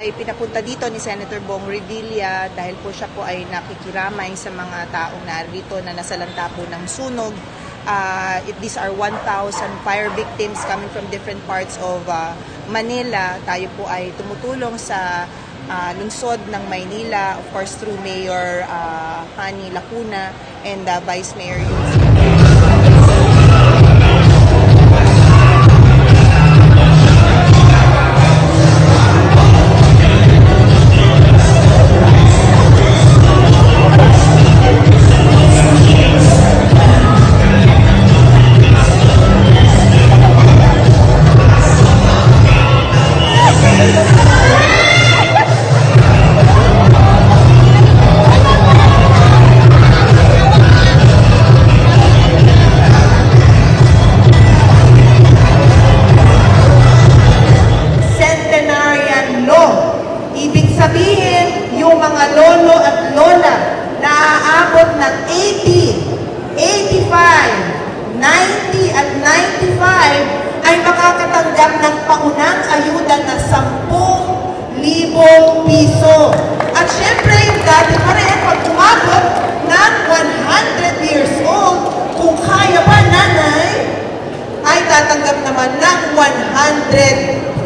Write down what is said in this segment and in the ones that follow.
ay pinapunta dito ni Senator Bong Revilla dahil po siya po ay nakikiramay sa mga taong narito na nasalanta po ng sunog. Uh, it, these are 1,000 fire victims coming from different parts of uh, Manila. Tayo po ay tumutulong sa uh, lungsod ng Maynila, of course through Mayor uh, Hani Lacuna and uh, Vice Mayor Yusuf. 90 at 95 ay makakatanggap ng paunang ayuda na 10,000 piso. At syempre, yung dati pa rin, pag umabot ng 100 years old, kung kaya pa nanay, ay tatanggap naman ng 100,000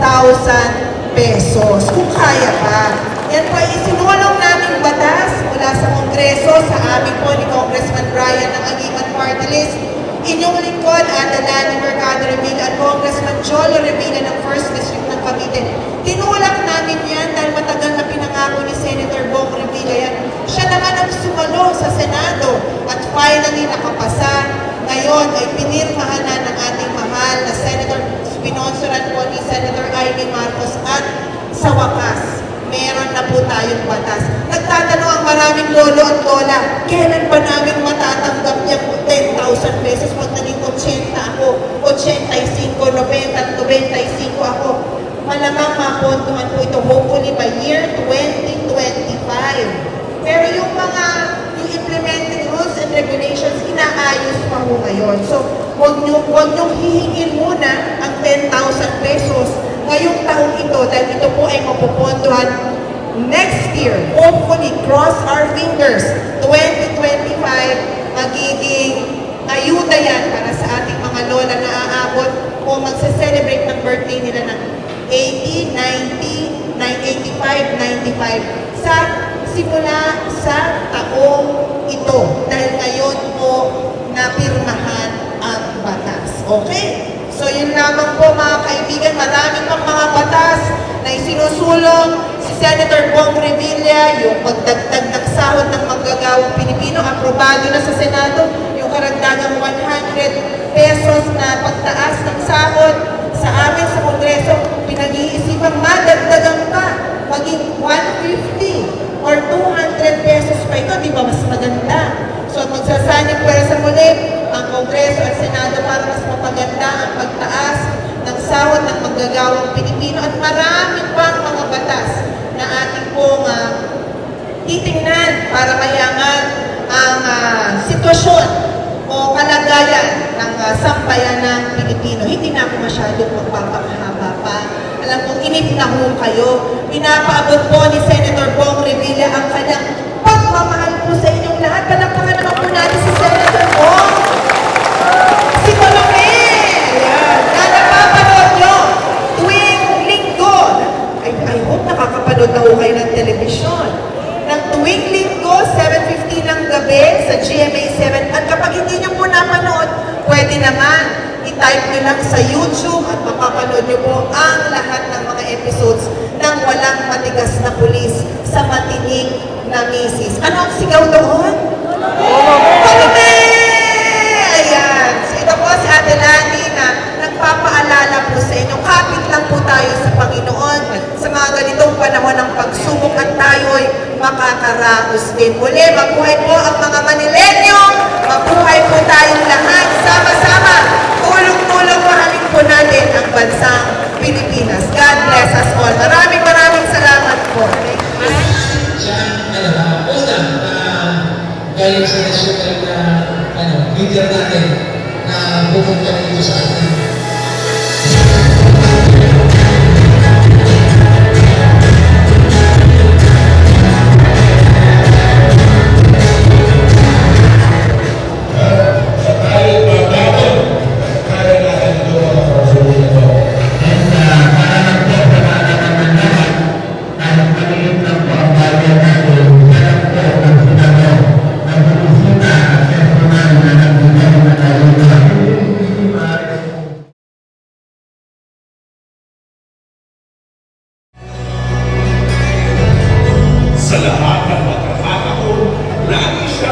pesos. Kung kaya pa. Yan po ay isinulong namin batas mula sa Kongreso sa amin po ni Congressman Brian ng Agiman Party List. Inyong lingkod, Adalani Mercado Revilla at Congressman Cholo Revilla ng 1st District ng Cavite. Tinulak namin yan dahil matagal na pinangako ni Senator Bong Revilla yan. Siya naman ang sumalo sa Senado at finally nakapasa ngayon ay pinirmahan na ng ating mahal na Senator, spinonsoran po ni Senator Amy Marcos at sa wakas, meron na po tayong batas. Nagtatanong ang maraming lolo at lola, kailan ba namin matatanggap yung 10,000 pesos pag naging 80 ako, 85, 90 at 95 ako. Malamang mapontuhan po ito hopefully by year 2025. Pero yung mga yung implementing rules and regulations, inaayos pa ho ngayon. So, huwag nyo, huwag nyo hihingin muna ang 10,000 pesos ngayong taong ito dahil ito po ay mapupondohan next year. Hopefully, cross our fingers, 2025, magiging ayuda yan para sa ating mga lola na aabot o magse-celebrate ng birthday nila ng 80, 90, 85, 95 sa simula sa taong ito. Dahil ngayon po napirmahan ang batas. Okay? So yun lamang po mga kaibigan, marami pang mga batas na isinusulong. Si Senator Bong Revilla, yung pagdagdag ng sahod ng manggagawang Pilipino, aprobado na sa Senado, yung karagdagang 100 pesos na pagtaas ng sahod sa amin sa Kongreso, pinag-iisipang madagdagan pa, maging 150 or 200 pesos pa ito, di ba mas maganda? So magsasaning pwera sa muli ang Kongreso at Senado para mas mapaganda ang pagtaas ng sahod ng manggagawang Pilipino at marami pang mga batas na ating pong ah, titingnan para mayangan ang ah, sitwasyon o kalagayan ng uh, sambayanang Pilipino. Hindi na ako masyadong magpapakahaba pa. Alam kong inip na ho kayo. Pinapaabot po ni Senator Bong Revilla ang kanyang pagmamahal po sa inyong lahat. Palakpakan naman po natin si Senator Bong. Si Colome! Ayan. Na napapanood nyo tuwing linggo. I, I hope nakakapanood na ho kayo ng telebisyon. Ng tuwing linggo, 7.15 ng gabi sa GMA 7. At kapag hindi nyo po napanood, i-type nyo lang sa YouTube at mapapanood nyo po ang lahat ng mga episodes ng walang matigas na pulis sa matinig na misis. Ano ang sigaw doon? Colome! Ayan. So, ito po si Ate Lani na nagpapaalala po sa inyo. Kapit lang po tayo sa Panginoon sa mga ganitong panahon ng pagsubok at tayo'y makakaraos din. Muli, mabuhay po ang mga Manilenyo. Mabuhay po tayong lahat. Sama-sama. Galing sa national na ano, leader natin na pupunta dito sa atin.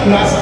nossa